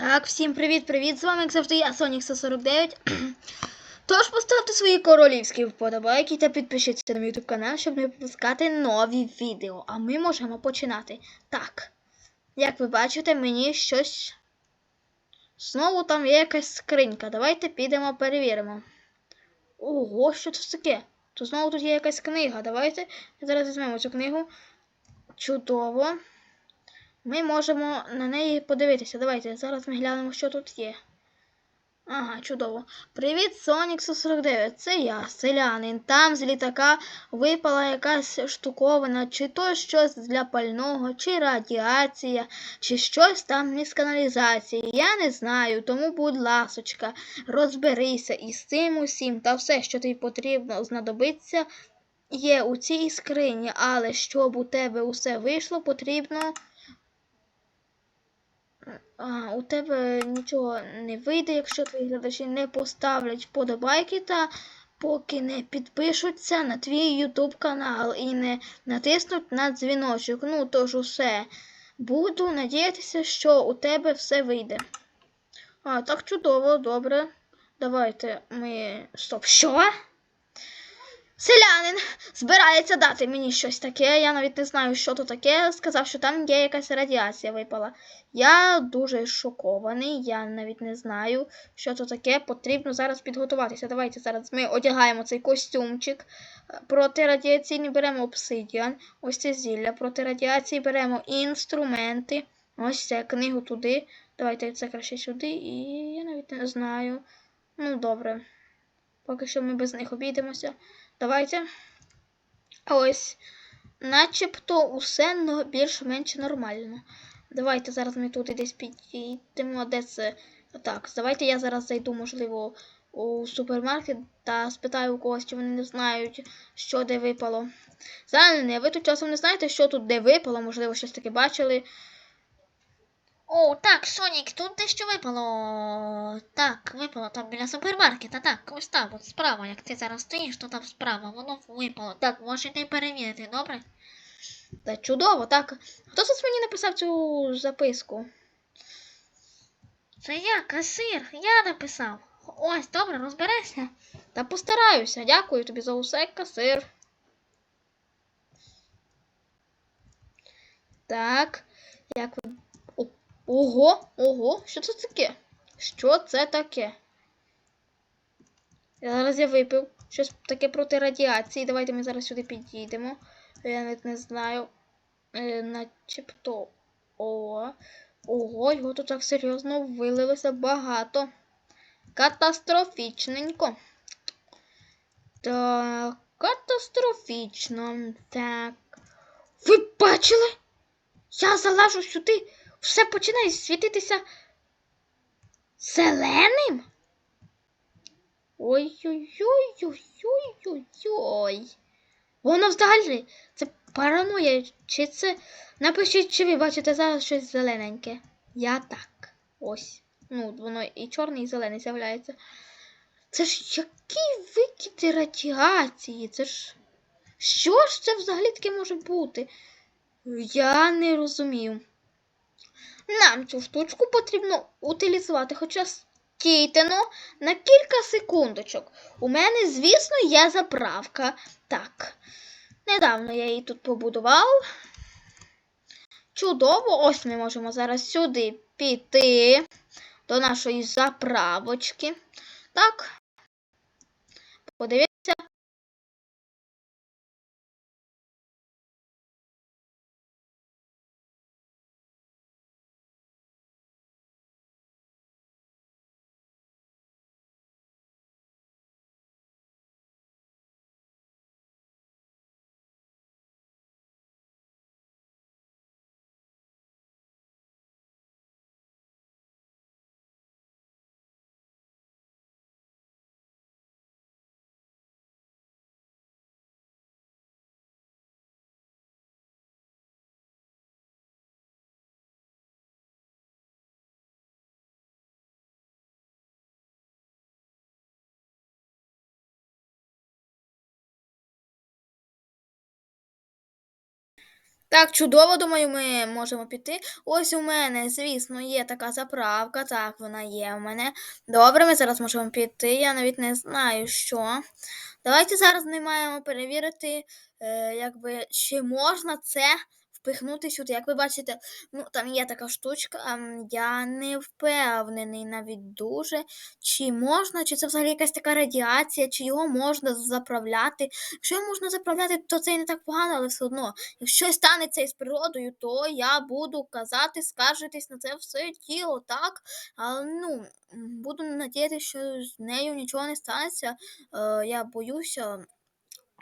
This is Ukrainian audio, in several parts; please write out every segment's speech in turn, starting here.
Так, всім привіт-привіт! З вами, як завжди, я, Сонік 149. Тож поставте свої королівські вподобайки та підпишіться на мій YouTube канал, щоб не пропускати нові відео. А ми можемо починати. Так, як ви бачите, мені щось. Знову там є якась скринька. Давайте підемо перевіримо. Ого, що це таке? То знову тут є якась книга. Давайте зараз візьмемо цю книгу. Чудово. Ми можемо на неї подивитися. Давайте зараз ми глянемо, що тут є. Ага, чудово. Привіт, Сонік 149. Це я, селянин. Там з літака випала якась штуковина, чи то щось для пального, чи радіація, чи щось там із каналізації. Я не знаю, тому, будь ласочка, розберися із цим усім та все, що тобі потрібно знадобиться, є у цій скрині, але щоб у тебе усе вийшло, потрібно. У тебе нічого не вийде, якщо твої глядачі не поставлять вподобайки та поки не підпишуться на твій YouTube канал і не натиснуть на дзвіночок. Ну, тож усе. Буду надіятися, що у тебе все вийде. А, так чудово, добре. Давайте ми. Стоп, що? Селянин збирається дати мені щось таке. Я навіть не знаю, що то таке. Сказав, що там є якась радіація випала. Я дуже шокований, я навіть не знаю, що то таке. Потрібно зараз підготуватися. Давайте зараз ми одягаємо цей костюмчик. Протирадіаційний беремо обсидіан. Ось це зілля. Проти радіації беремо інструменти. Ось це книгу туди. Давайте це краще сюди. І я навіть не знаю. Ну, добре. Поки що ми без них обійдемося. Давайте. Ось, начебто, усе більш-менш нормально. Давайте зараз ми туди десь підійдемо. Де це? Так, давайте я зараз зайду, можливо, у супермаркет та спитаю у когось, чи вони не знають, що де випало. Зелене, ви тут часом не знаєте, що тут де випало, можливо, щось таке бачили. О, так, Сонік, тут дещо випало. Так, випало там біля супермаркета. Так, ось там, от справа. Як ти зараз стоїш, то там справа, воно випало. Так, можете перевірити, добре? Та чудово, так. Хто тут мені написав цю записку? Це я, касир, я написав. Ось, добре, розберешся. Та постараюся. Дякую тобі за усе, касир. Так, як ви. Ого, ого, що це таке? Що це таке? Зараз я випив щось таке проти радіації. Давайте ми зараз сюди підійдемо. Я навіть не знаю. Е, начебто. О. Ого, його тут так серйозно вилилося багато. Катастрофічненько. Так, катастрофічно. Так. Ви бачили? Я залажу сюди, все починає світитися зеленим. Ой-ой-ой-ой-ой-ой. Воно взагалі, це параноя, чи це. Напишіть, чи ви бачите зараз щось зелененьке. Я так. Ось. Ну, воно і чорний, і зелений з'являється. Це ж які викиди радіації? Це ж. Що ж це взагалі таке може бути? Я не розумію. Нам цю штучку потрібно утилізувати, хоча стійте ну, на кілька секундочок. У мене, звісно, є заправка. Так. Недавно я її тут побудував. Чудово, ось ми можемо зараз сюди піти до нашої заправочки. Так. Подивіться. Так, чудово, думаю, ми можемо піти. Ось у мене, звісно, є така заправка. Так, вона є у мене. Добре, ми зараз можемо піти. Я навіть не знаю, що. Давайте зараз ми маємо перевірити, е, якби, чи можна це впихнути сюди. Як ви бачите, ну там є така штучка. ем, Я не впевнений навіть дуже, чи можна, чи це взагалі якась така радіація, чи його можна заправляти. Якщо його можна заправляти, то це і не так погано, але все одно. Якщо станеться із природою, то я буду казати, скаржитись на це все тіло, так? Але ну, буду надіятися, що з нею нічого не станеться. Е, я боюся,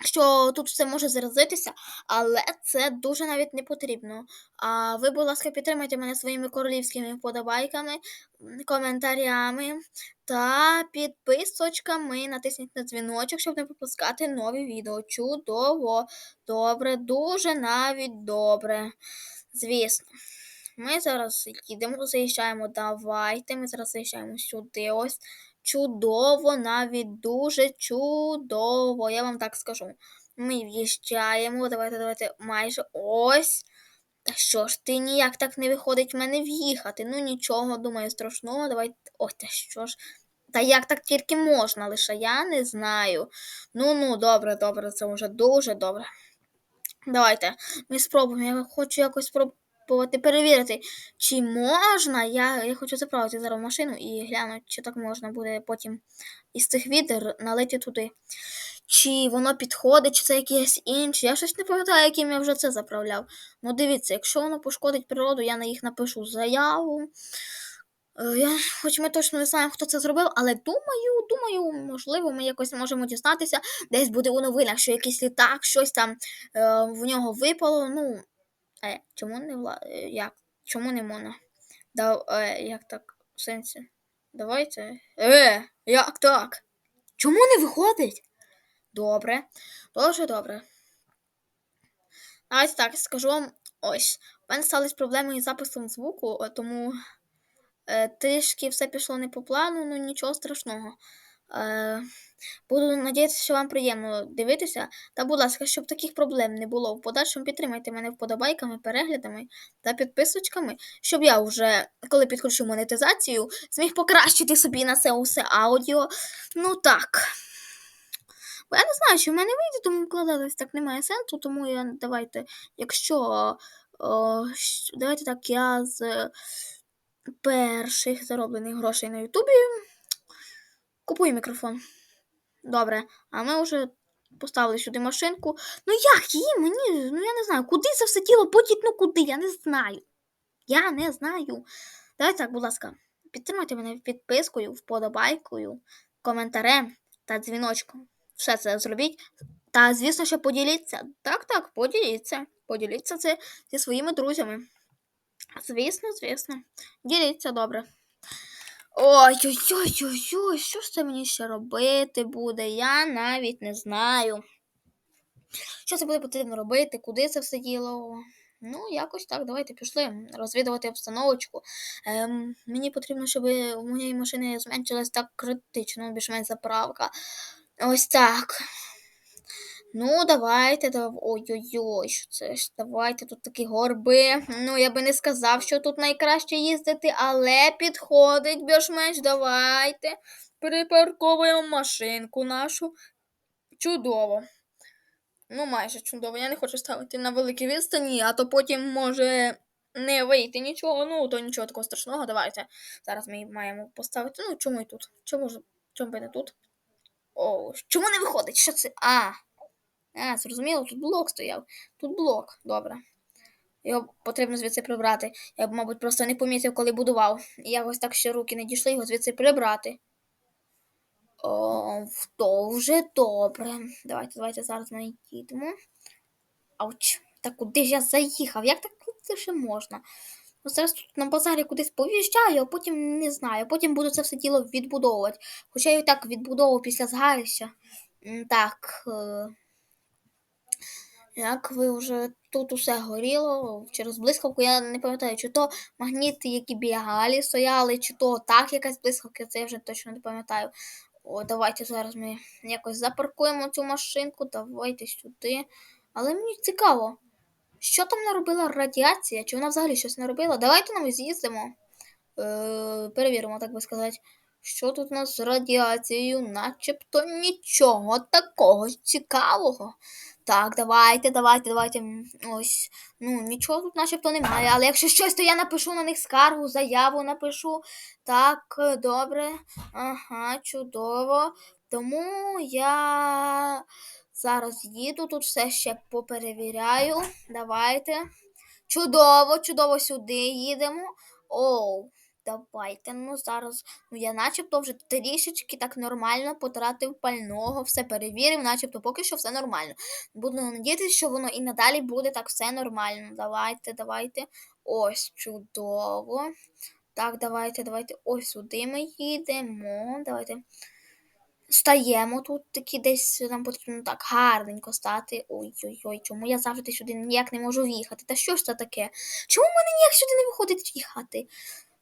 що тут все може заразитися, але це дуже навіть не потрібно. А ви, будь ласка, підтримайте мене своїми королівськими вподобайками, коментарями та підписочками. Натисніть на дзвіночок, щоб не пропускати нові відео. Чудово, добре, дуже навіть добре. Звісно. Ми зараз їдемо, заїжджаємо. Давайте. Ми зараз заїжджаємо сюди. Ось. Чудово, навіть дуже чудово. Я вам так скажу. Ми в'їжджаємо. Давайте, давайте, майже ось. Та що ж ти ніяк так не виходить в мене в'їхати? Ну нічого, думаю, страшного. Давайте. Ой, та що ж. Та як так тільки можна, лише я не знаю. Ну ну, добре, добре, це вже дуже добре. Давайте, ми спробуємо. Я хочу якось спробувати перевірити, чи можна. Я, я хочу заправити зараз машину і глянути, чи так можна буде потім із цих відер налити туди. Чи воно підходить, чи це якесь інше. Я щось не пам'ятаю, яким я вже це заправляв. Ну, дивіться, якщо воно пошкодить природу, я на їх напишу заяву. Е, Я, хоч ми точно не знаємо, хто це зробив, але думаю, думаю, можливо, ми якось можемо дізнатися. Десь буде у новинах, що якийсь літак, щось там е, в нього випало. Ну, е, чому не вла... е, як? Чому не можна? Да, е, як так? В сенсі? Давайте. Е, як так? Чому не виходить? Добре, дуже добре. Давайте так, скажу вам ось. У мене стались проблеми із записом звуку, е, тому е, трішки все пішло не по плану, ну нічого страшного. Е, буду надіятися, що вам приємно дивитися. Та, будь ласка, щоб таких проблем не було в подальшому, підтримайте мене вподобайками, переглядами та підписочками, щоб я вже, коли підключу монетизацію, зміг покращити собі на це усе аудіо. Ну так. Бо я не знаю, чи в мене вийде, тому вкладатись так немає сенсу, тому я давайте, якщо о, давайте так, я з перших зароблених грошей на Ютубі купую мікрофон. Добре, а ми вже поставили сюди машинку. Ну як її мені? Ну я не знаю, куди це все тіло потіть, ну куди? Я не знаю. Я не знаю. Давайте так, будь ласка, підтримайте мене підпискою, вподобайкою, коментарем та дзвіночком. Все це зробіть. Та, звісно, що поділіться. Так, так, поділіться. Поділіться це зі своїми друзями. Звісно, звісно. Діліться добре. Ой-ой-ой-ой-ой, що ж це мені ще робити буде? Я навіть не знаю. Що це буде потрібно робити, куди це все діло? Ну, якось так, давайте пішли розвідувати обстановочку. Ем, мені потрібно, щоб у моєї машини зменшилась так критично, більш-менш заправка. Ось так. Ну, давайте, ой-ой-ой, що це ж, давайте тут такі горби. Ну, я би не сказав, що тут найкраще їздити, але підходить більш-менш, давайте. Припарковуємо машинку нашу. Чудово. Ну, майже чудово. Я не хочу ставити на великій відстані, а то потім може не вийти нічого. Ну, то нічого такого страшного. Давайте. Зараз ми маємо поставити. Ну, чому і тут? Чому ж чому би не тут? О, чому не виходить? Що це? А. А, зрозуміло, тут блок стояв. Тут блок, добре. Його потрібно звідси прибрати. Я б, мабуть, просто не помітив, коли будував. І якось так ще руки не дійшли його звідси прибрати. О, то вже добре. Давайте, давайте зараз ми їдемо. Ауч. Та куди ж я заїхав? Як так це ще можна? Ну, зараз тут на базарі кудись пов'їжджаю, а потім не знаю. Потім буду це все діло відбудовувати. Хоча я і так відбудовував після згарища. Так. Е... Як ви вже тут усе горіло через блискавку, я не пам'ятаю, чи то магніти, які бігалі стояли, чи то так якась блискавка, це я вже точно не пам'ятаю. О, давайте зараз ми якось запаркуємо цю машинку, давайте сюди. Але мені цікаво, Що там наробила радіація? Чи вона взагалі щось наробила? Давайте нам з'їздимо. Е, перевіримо, так би сказати. Що тут у нас з радіацією? Начебто нічого такого цікавого. Так, давайте, давайте, давайте. Ось. Ну, нічого тут начебто немає. Але якщо щось, то я напишу на них скаргу, заяву напишу. Так, е, добре. Ага, чудово. Тому я зараз їду, тут все ще поперевіряю. Давайте. Чудово, чудово сюди їдемо. Оу, давайте. Ну зараз. Ну я начебто вже трішечки так нормально потратив пального, все перевірив, начебто поки що все нормально. Буду надіятися, що воно і надалі буде так все нормально. Давайте, давайте. Ось, чудово. Так, давайте, давайте. Ось сюди ми їдемо. Давайте. Стаємо тут такі десь нам потрібно так гарненько стати. Ой-ой-ой, чому я завжди сюди ніяк не можу в'їхати? Та що ж це таке? Чому в мене ніяк сюди не виходить в'їхати?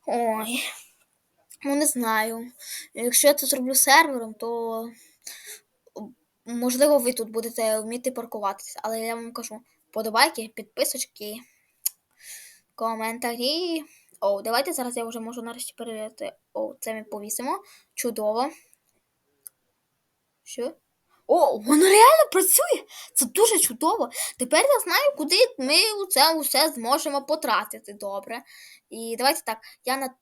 Ой. Ну не знаю. Якщо я це зроблю сервером, то можливо ви тут будете вміти паркуватися. Але я вам кажу, подобайки, підписочки, коментарі. О, давайте зараз я вже можу нарешті перевірити. О, це ми повісимо. Чудово. Що? О, воно реально працює! Це дуже чудово. Тепер я знаю, куди ми це усе зможемо потратити добре. І давайте так, я на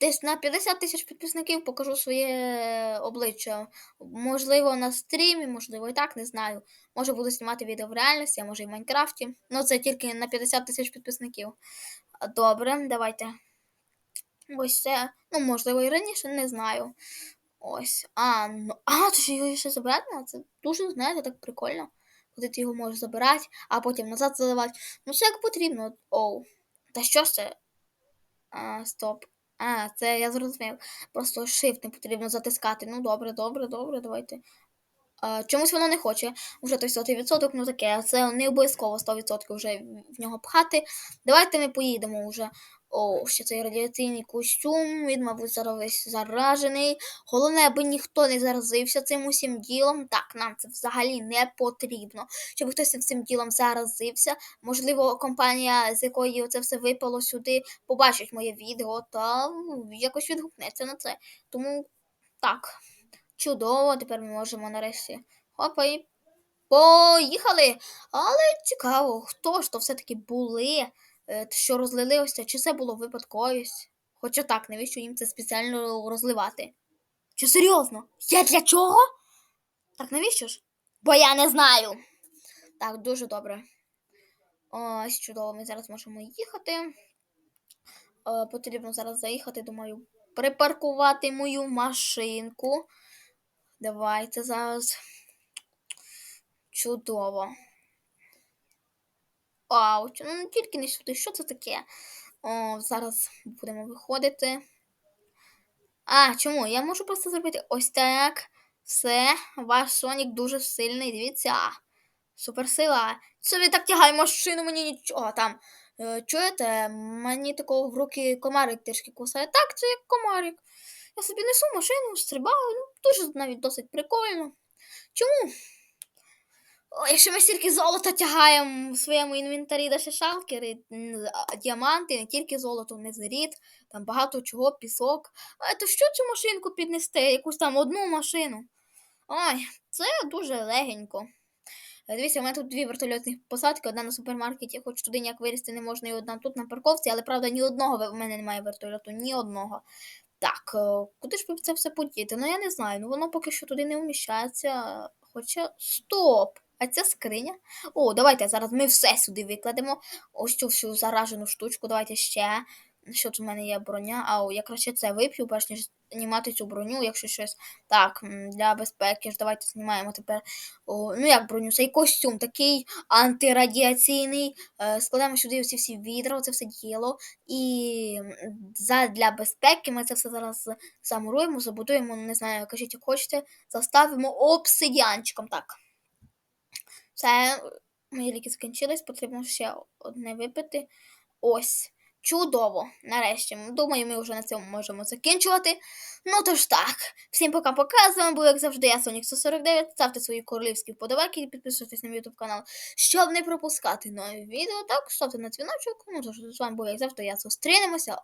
десь на 50 тисяч підписників покажу своє обличчя. Можливо, на стрімі, можливо, і так, не знаю. Може буду знімати відео в реальності, а може і в Майнкрафті. Ну, це тільки на 50 тисяч підписників. Добре, давайте. Ось це. Ну, можливо, і раніше, не знаю. Ось. А, ну, а, то що його ще забирати? Це дуже, знаєте, так прикольно. Коли ти його можеш забирати, а потім назад заливати. Ну, все як потрібно. Оу. Та що ж це? А, стоп. А, це я зрозумів. Просто shift не потрібно затискати. Ну, добре, добре, добре, давайте. А, чомусь воно не хоче. Вже той 100%, ну таке, це не обов'язково 100% вже в нього пхати. Давайте ми поїдемо вже. О, ще цей радіаційний костюм, він, мабуть, зараз весь заражений. Головне, аби ніхто не заразився цим усім ділом. Так, нам це взагалі не потрібно. Щоб хтось цим ділом заразився. Можливо, компанія, з якої це все випало сюди, побачить моє відео та ну, якось відгукнеться на це. Тому так, чудово, тепер ми можемо нарешті. Опа, і поїхали! Але цікаво, хто ж то все-таки були що розлили ось це, чи це було випадковість? Хоча так, навіщо їм це спеціально розливати? Чи серйозно? Я для чого? Так навіщо ж? Бо я не знаю. Так, дуже добре. Ось чудово, ми зараз можемо їхати. Е, потрібно зараз заїхати, думаю, припаркувати мою машинку. Давайте зараз. Чудово. Ауч, ну тільки не сюди. Що це таке? О, зараз будемо виходити. А, чому? Я можу просто зробити ось так. Все, ваш Сонік дуже сильний. Дивіться. Суперсила. Собі так тягає машину, мені нічого там. Е, чуєте, мені такого в руки комарик трішки кусає. Так, це як комарик. Я собі несу машину, стрибаю. Ну, дуже навіть досить прикольно. Чому? О, якщо ми стільки золота тягаємо в своєму інвентарі, даже шалкери, діаманти, не тільки золото, не незеріт, там багато чого, пісок. А то що цю машинку піднести? Якусь там одну машину. Ой, це дуже легенько. Дивіться, у мене тут дві вертольотні посадки, одна на супермаркеті, хоч туди ніяк вилізти не можна, і одна тут на парковці, але правда ні одного в мене немає вертольоту, ні одного. Так, е, куди ж це все подіти? Ну я не знаю. Ну воно поки що туди не вміщається. Хоча стоп! А ця скриня. О, давайте зараз ми все сюди викладемо. Ось цю всю заражену штучку. Давайте ще. Що тут в мене є броня? А о, я краще це вип'ю, перш ніж знімати цю броню, якщо щось. Так, для безпеки ж давайте знімаємо тепер. О, ну як броню, цей костюм такий антирадіаційний. Е, складаємо сюди всі всі відра, це все діло. І для безпеки ми це все зараз замуруємо, забудуємо, не знаю, кажіть, як хочете, заставимо обсидіанчиком. Так. Все, мої ліки скінчились, потрібно ще одне випити. Ось. Чудово. Нарешті. Думаю, ми вже на цьому можемо закінчувати. Ну то ж так. Всім пока-пока. З вами був, як завжди, я Сонік 149. Ставте свої королівські вподобайки і підписуйтесь на мій YouTube канал, щоб не пропускати нові відео. Так, ставте на дзвіночок. Ну то ж з вами був, як завжди, я зустрінемося.